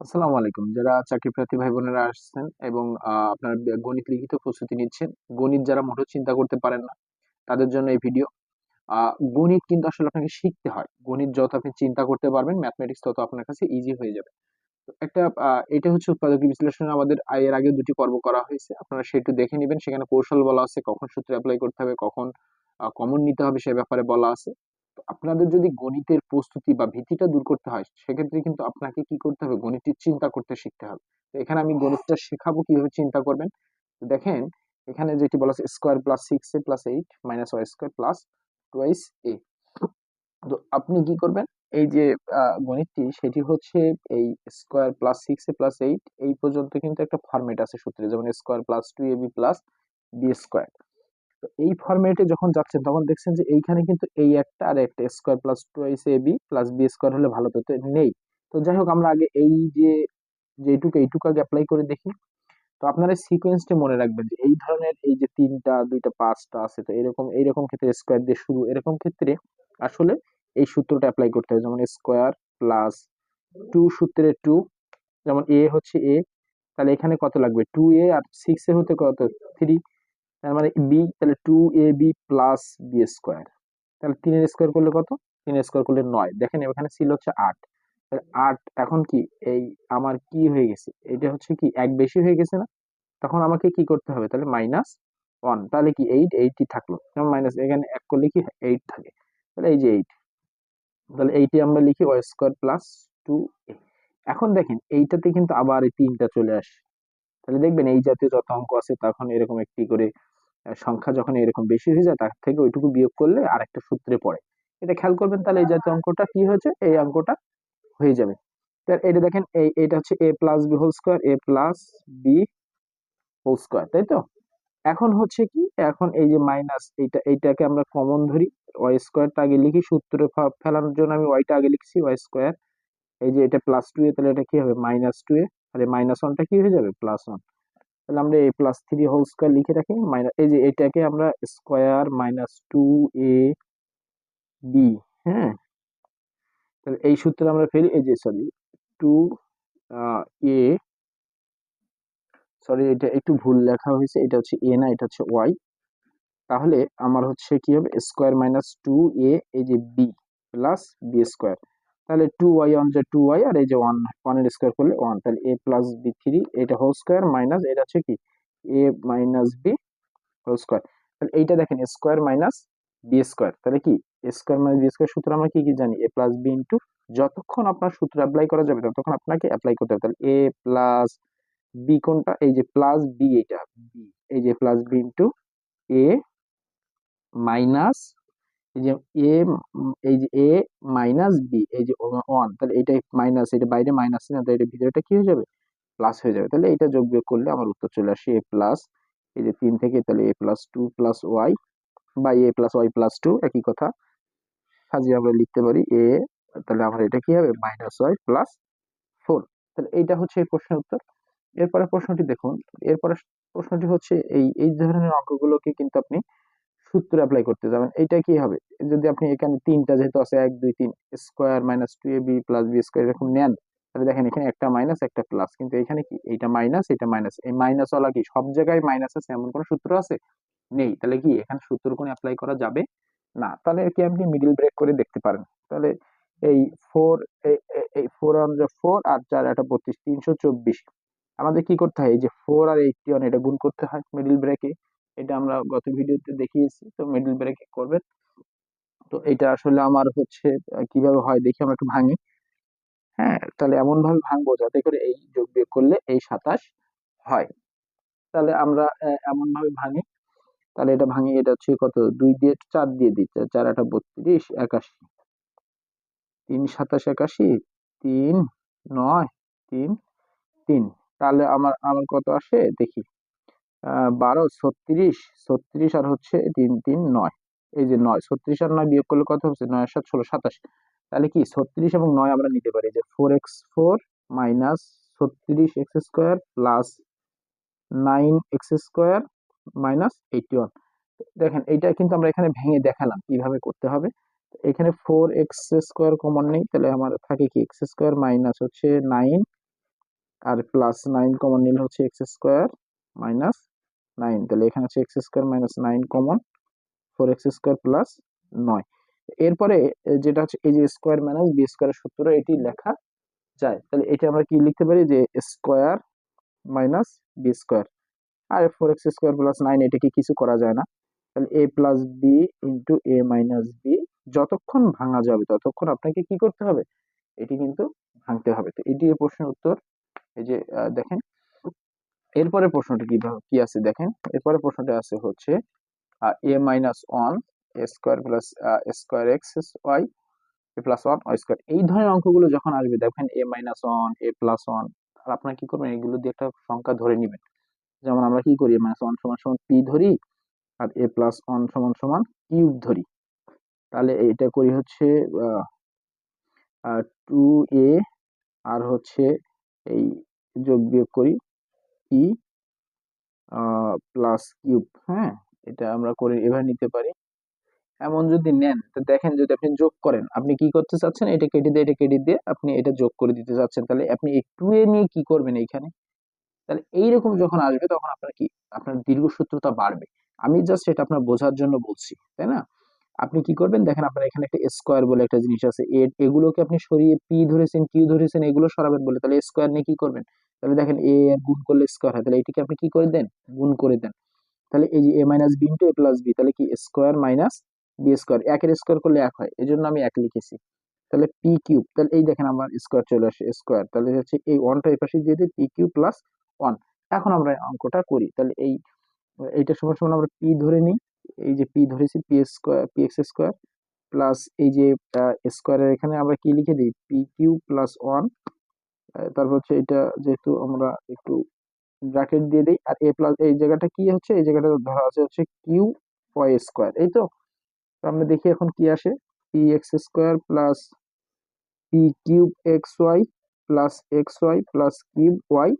আসসালামু আলাইকুম। যারা চাকরি প্রার্থী ভাই বোনেরা আসছেন এবং আপনার গণিত লিখিত প্রস্তুতি নিচ্ছেন, গণিত যারা মোটেও চিন্তা করতে পারেন না, তাদের জন্য এই ভিডিও। গণিত কিন্তু আসলে আপনাকে শিখতে হয়। গণিত যত আপনি চিন্তা করতে পারবেন, ম্যাথমেটিক্স তত আপনার কাছে ইজি হয়ে যাবে। একটা এটা হচ্ছে উৎপাদক বিশ্লেষণ। আমাদের আ- এর আগে দুটি পর্ব করা হয়েছে। আপনারা সেটু দেখে নেবেন। সেখানে কৌশল বলা আছে, কখন সূত্র অ্যাপ্লাই করতে হবে, কখন কমন নিতে হবে সে ব্যাপারে বলা আছে। আপনাদের যদি গণিতের প্রস্তুতি বা ভীতিটা দূর করতে হয়, সেক্ষেত্রে কিন্তু আপনাকে কি করতে হবে? গণিতের চিন্তা করতে শিখতে হবে। তো এখানে আমি গণিতটা শেখাবো, কীভাবে চিন্তা করবেন? দেখেন, এখানে যেটি বলা আছে square plus six A plus eight minus Y square plus twice A তো আপনি কি করবেন? এই যে গণিতটি, সেটি হচ্ছে এই square plus six A plus eight এই পর্যন্ত কিন্তু একটা ফরম্যাট আছে সূত্রে, যেমন square plus two A B plus B square তো এই ফরম্যাটে যখন যাচ্ছেন, তখন দেখছেন যে এইখানে কিন্তু এই একটা আর একটা square plus twice A B plus B square হলে ভালো, তো নেই। তো যাই হোক, আমরা আগে এই যে, যেটুকু, এইটুকু আগে অ্যাপ্লাই করে দেখি। তো আপনারা সিকোয়েন্সটি মনে রাখবেন যে এই ধরনের এই যে তিনটা, দুইটা, পাঁচটা আছে, তো এরকম এইরকম ক্ষেত্রে স্কোয়ার দিয়ে শুরু। এরকম ক্ষেত্রে আসলে এই সূত্রটা অ্যাপ্লাই করতে হবে। যেমন স্কোয়ার প্লাস টু সূত্রে টু যেমন এ হচ্ছে এ তাহলে এখানে কত লাগবে? টু এ আর সিক্স এ হতে কত? থ্রি তার মানে বি তাহলে two A B plus B square তাহলে তিনের স্কোয়ার করলে কত? তিনের স্কোয়ার করলে নয়। দেখেন এখানে ছিল হচ্ছে আট। তাহলে আট এখন কি? এই আমার কি হয়ে গেছে? এটা হচ্ছে কি? এক বেশি হয়ে গেছে না? তখন আমাকে কি করতে হবে? তাহলে মাইনাস ওয়ান তাহলে কি এইট এইটই থাকল। যেমন মাইনাস এখানে এক করলে কি এইট থাকে। তাহলে এই যে এইট তাহলে এইটি আমরা লিখি Y square plus two A এখন দেখেন, এইটাতে কিন্তু আবার এই তিনটা চলে আসে। তাহলে দেখবেন এই জাতীয় যত অঙ্ক আছে, তখন এরকম একটি করে সংখ্যা যখন এরকম বেশি হয়ে যায়, তার থেকে ওইটুকু বিয়োগ করলে আর একটা সূত্রে পড়ে। এটা খেয়াল করবেন তাহলে এই জাতীয় অঙ্কটা কি হয়েছে? এই অঙ্কটা হয়ে যাবে। তাহলে এটা দেখেন, এই, এটা হচ্ছে A plus B whole square A plus B whole square তাই তো? এখন হচ্ছে কি, এখন এই যে মাইনাস এইটা, এইটাকে আমরা কমন ধরি ওয়াই স্কোয়ারটা আগে লিখি, সূত্রে ফেলানোর জন্য আমি ওয়াইটা আগে লিখছি ওয়াই স্কোয়ার এই যে এটা প্লাস টু এ, তাহলে এটা কি হবে? মাইনাস টু এ আর মাইনাস ওয়ানটা কি হয়ে যাবে? প্লাস ওয়ান তাহলে আমরা এই প্লাস থ্রি হোল স্কোয়ার লিখে রাখি মাইনাস এই যে এটাকে আমরা square minus two A B হ্যাঁ? তাহলে এই সূত্রে আমরা ফেলি, এই যে সরি টু এ সরি এটা একটু ভুল লেখা হয়েছে, এটা হচ্ছে এ না, এটা হচ্ছে ওয়াই তাহলে আমার হচ্ছে কি হবে স্কোয়ার মাইনাস টু এ এই যে বি প্লাস বি স্কোয়ার তাহলে টু ওয়াই ওয়ান যে টু ওয়াই আর এই যে ওয়ান ওয়ানের স্কোয়ার করলে ওয়ান তাহলে এ প্লাস বি থ্রি এটা হোল স্কোয়ার মাইনাস এটা হচ্ছে কি? A minus B whole square তাহলে এইটা দেখেন স্কোয়ার মাইনাস বি স্কোয়ার তাহলে কি? স্কোয়ার মাইনাস বি স্কোয়ার সূত্র আমরা কি কি জানি? এ প্লাস বি ইন্টু যতক্ষণ আপনার সূত্র অ্যাপ্লাই করা যাবে, ততক্ষণ আপনাকে অ্যাপ্লাই করতে হবে। তাহলে এ প্লাস বি কোনটা? এই যে প্লাস বি এটা বি এই যে plus B into A minus এই যে এ এই যে এ মাইনাস বি এই যে ওয়ান তাহলে এটা মাইনাস এটা বাইরে মাইনাস না, তাহলে এটা ভিতরেটা কি হয়ে যাবে? প্লাস হয়ে যাবে। তাহলে এটা যোগ বিয়োগ করলে আমার উত্তর চলে আসে এ প্লাস এই যে তিন থেকে তাহলে A plus two plus Y বা A plus Y plus two একই কথা। সাজিয়ে আমরা লিখতে পারি এ তাহলে আমার এটা কি হবে? মাইনাস ওয়াই প্লাস ফোর তাহলে এইটা হচ্ছে এই প্রশ্নের উত্তর। এরপরে প্রশ্নটি দেখুন। এরপরে প্রশ্নটি হচ্ছে এই এই ধরনের অঙ্কগুলোকে কিন্তু আপনি সূত্র অ্যাপ্লাই করতে যাবেন এটা কি হবে? যদি আপনি এখানে তিনটা যেহেতু আছে, এক, দুই, তিন square minus two A B plus B square এরকম নেন, তাহলে দেখেন এখানে একটা মাইনাস একটা প্লাস কিন্তু এখানে কি? এইটা মাইনাস এটা মাইনাস এই মাইনাস ওয়ালা কি? সব জায়গায় মাইনাস আছে, এমন কোনো সূত্র আছে? নেই। তাহলে কি? এখানে সূত্র কোনো অ্যাপ্লাই করা যাবে না। তাহলে কি আপনি মিডিল ব্রেক করে দেখতে পারেন। তাহলে এই ফোর এই ফোর অন ফোর আর চার একটা বত্রিশ, তিনশো চব্বিশ। আমাদের কি করতে হয়? এই যে ফোর আর এইটটি ওয়ান এটা গুণ করতে হয় মিডিল ব্রেকে এটা আমরা গত ভিডিওতে দেখিয়েছি তো মিডিল ব্রেকে করবেন তো এটা আসলে আমার হচ্ছে কীভাবে হয় দেখি আমরা একটু ভাঙি। হ্যাঁ তাহলে এমন ভাবে ভাঙবো যাতে করে এই যোগ বিয়োগ করলে এই সাতাশ হয়। তাহলে আমরা আহ, এমন ভাবে ভাঙি। তাহলে এটা ভাঙি এটা হচ্ছে কত? দুই দিয়ে চার দিয়ে দিচ্ছে চার আটা বত্রিশ একাশি। তিন সাতাশ একাশি তিন নয় তিন তিন। তাহলে আমার আমার কত আসে? দেখি। বারো, ছত্রিশ ছত্রিশ আর হচ্ছে তিন তিন, নয়। এই যে নয়, ছত্রিশ আর নয় বিয়োগ করলে কত হচ্ছে? নয়, সাত, ষোলো, সাতাশ। তাহলে কি? ছত্রিশ এবং নয় আমরা নিতে পারি। যে ফোর এক্স ফোর মাইনাস ছত্রিশ X square plus nine X square minus eighty one দেখেন, এইটা কিন্তু আমরা এখানে ভেঙে দেখালাম কীভাবে করতে হবে। এখানে ফোর এক্স স্কোয়ার কমন নেই, তাহলে আমার থাকে কি? এক্স স্কোয়ার মাইনাস হচ্ছে নাইন আর প্লাস নাইন কমন নিলে হচ্ছে এক্স স্কোয়ার মাইনাস নাইন। তাহলে এখানে হচ্ছে X square minus nine common, four X square plus নয়। এরপরে যেটা হচ্ছে, এই যে স্কোয়ার মাইনাস বি স্কোয়ারের সূত্র, এটি লেখা যায়। তাহলে এটা আমরা কি লিখতে পারি? যে স্কোয়ার মাইনাস বি স্কোয়ার। আর four X square plus nine, এটাকে কিছু করা যায় না। তাহলে A plus B into A minus B, যতক্ষণ ভাঙা যাবে, ততক্ষণ আপনাকে কি করতে হবে? এটি কিন্তু ভাঙতে হবে। তো এটি এই প্রশ্নের উত্তর। এই যে দেখেন এরপরে প্রশ্নটা কি ভাবে- কি আছে দেখেন? এরপরে প্রশ্নটা আছে হচ্ছে A minus one square plus square X Y A plus one Y square এই ধরনের অঙ্কগুলো যখন আসবে, দেখেন A minus one A plus one আর আপনারা কি করবেন? এগুলো দিয়ে একটা সংখ্যা ধরে নেবেন। যেমন আমরা কি করি? এ মাইনাস ওয়ান সমান সমান পি ধরি, আর এ প্লাস ওয়ান সমান সমান কিউব ধরি। তাহলে এটা করি হচ্ছে টু এ আর হচ্ছে এই যোগ বিয়োগ করি পি প্লাস কিউব হ্যাঁ? এটা আমরা করে এভাবে নিতে পারি। এমন যদি নেন, তো দেখেন যদি আপনি যোগ করেন, আপনি কি করতে চাচ্ছেন? এটা কেটে দিয়ে, এটা কেটে দিয়ে আপনি এটা যোগ করে দিতে চাচ্ছেন। তাহলে আপনি এই টু এ নিয়ে কি করবেন এইখানে? তাহলে এইরকম যখন আসবে, তখন আপনার কি, আপনার দীর্ঘসূত্রতা বাড়বে। আমি জাস্ট এটা আপনার বোঝার জন্য বলছি, তাই না? আপনি কি করবেন? দেখেন আপনার এখানে একটা স্কোয়ার বলে একটা জিনিস আছে। এগুলোকে আপনি সরিয়ে পি ধরেছেন কিউ ধরেছেন, এগুলো সরাবেন বলে। তাহলে স্কোয়ার নিয়ে কি করবেন? তাহলে দেখেন এ গুণ করলে স্কোয়ার হয়। তাহলে এটিকে আপনি কি করে দেন? গুণ করে দেন। তাহলে এই যে A minus B into A plus B তাহলে কি স্কোয়ার মাইনাস বি স্কোয়ার একের স্কোয়ার করলে এক হয়। এই জন্য আমি এক লিখেছি। তাহলে পি কিউব তাহলে এই দেখেন আমার স্কোয়ার চলে আসে স্কোয়ার তাহলে হচ্ছে এই ওয়ানটা এই পাশে দিয়ে দিই পি কিউ প্লাস ওয়ান এখন আমরা অঙ্কটা করি। তাহলে এই এইটা সমান সমান আমরা পি ধরে নিই। এই যে পি ধরেছি P square P X square plus এই যে স্কোয়ারের এখানে আমরা কি লিখে দিই? পি কিউ প্লাস ওয়ান তারপর হচ্ছে এটা যেহেতু আমরা একটু ব্র্যাকেট দিয়ে দিই, আর এ প্লাস এই জায়গাটা কি হচ্ছে? এই জায়গাটা ধরা আছে হচ্ছে কিউ ওয়াই স্কোয়ার এই তো? আমরা দেখি এখন কি আসে? P X square plus P cube X Y plus X Y plus cube Y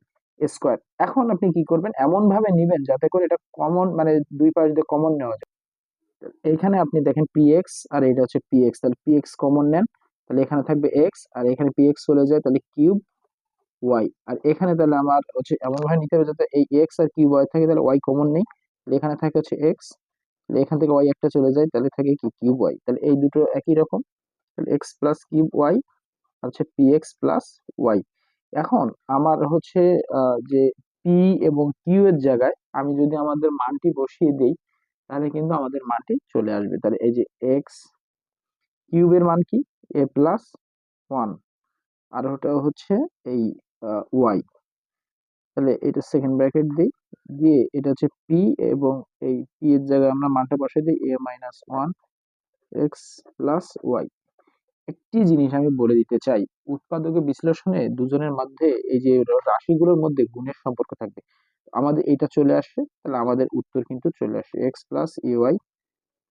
square এখন আপনি কি করবেন? এমন ভাবে নিবেন যাতে করে এটা কমন মানে দুই পাশ দিয়ে কমন নেওয়া যায়। এখানে আপনি দেখেন পি এক্স আর এটা হচ্ছে পি এক্স তাহলে পি এক্স কমন নেন। তাহলে এখানে থাকবে এক্স আর এখানে পি এক্স চলে যায়, তাহলে কিউব ওয়াই আর এখানে তাহলে আমার হচ্ছে এমন ভাবে নিতে হবে যাতে এই এক্স আর কিউব ওয়াই থাকে, তাহলে ওয়াই কমন নেই। এখানে থাকে হচ্ছে এক্স এখান থেকে ওয়াই একটা চলে যায়, তাহলে থাকে কি কিউব ওয়াই তাহলে এই দুটো একই রকম। তাহলে এক্স প্লাস কিউব ওয়াই হচ্ছে পি এক্স প্লাস ওয়াই এখন আমার হচ্ছে যে পি এবং কিউ এর জায়গায় আমি যদি আমাদের মানটি বসিয়ে দেই, তাহলে কিন্তু আমাদের মানটি চলে আসবে। তাহলে এই যে এক্স কিউবের মান কি? এ প্লাস ওয়ান আর ওটা হচ্ছে এই ওয়াই তাহলে এটা সেকেন্ড ব্র্যাকেট দিই। দিয়ে এটা হচ্ছে পি এবং এই পি এর জায়গায় আমরা মানটা বসিয়ে দিই A minus one X plus Y একটি জিনিস আমি বলে দিতে চাই উৎপাদকের বিশ্লেষণে দুজনের মধ্যে এই যে রাশিগুলোর মধ্যে গুণের সম্পর্ক থাকবে, আমাদের এটা চলে আসে, তাহলে আমাদের উত্তর কিন্তু চলে আসে X plus A Y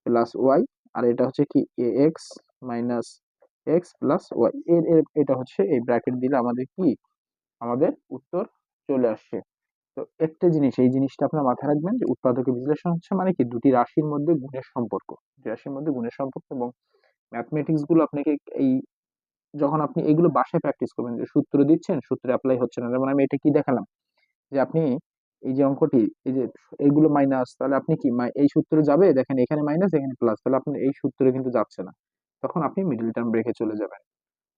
plus Y আর এটা হচ্ছে কি A X minus X plus Y এর এটা হচ্ছে এই ব্র্যাকেট দিলে আমাদের কি আমাদের উত্তর চলে আসছে তো একটা জিনিস, এই জিনিসটা আপনার মাথায় রাখবেন যে উৎপাদকের বিশ্লেষণ হচ্ছে মানে কি? দুটি রাশির মধ্যে গুণের সম্পর্ক। রাশির মধ্যে গুণের সম্পর্ক এবং ম্যাথমেটিক্সগুলো আপনাকে এই যখন আপনি এগুলো বাসায় প্র্যাকটিস করবেন, যে সূত্র দিচ্ছেন, সূত্র অ্যাপ্লাই হচ্ছে না। যেমন আমি এটা কি দেখালাম? যে আপনি এই যে অঙ্কটি, এই যে এইগুলো মাইনাস তাহলে আপনি কি এই সূত্রে যাবে? দেখেন এখানে মাইনাস এখানে প্লাস তাহলে আপনি এই সূত্রে কিন্তু যাচ্ছে না। তখন আপনি মিডল টার্ম রেখে চলে যাবেন।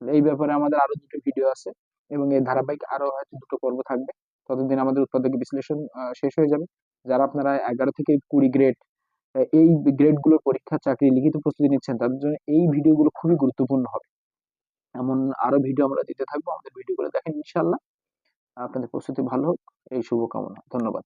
এই ব্যাপারে আমাদের আরও দুটো ভিডিও আছে। এবং এই ধারাবাহিক আরও হয়তো দুটো পর্ব থাকবে। ততদিন আমাদের উৎপাদক বিশ্লেষণ শেষ হয়ে যাবে। যারা আপনারা এগারো থেকে কুড়ি গ্রেড এই গ্রেডগুলোর পরীক্ষা, চাকরি, লিখিত প্রস্তুতি নিচ্ছেন, তাদের জন্য এই ভিডিও গুলো খুবই গুরুত্বপূর্ণ হবে। এমন আরও ভিডিও আমরা দিতে থাকব। আমাদের ভিডিও গুলো দেখেন ইনশাল্লাহ আপনাদের প্রস্তুতি ভালো হোক। এই শুভকামনা। ধন্যবাদ।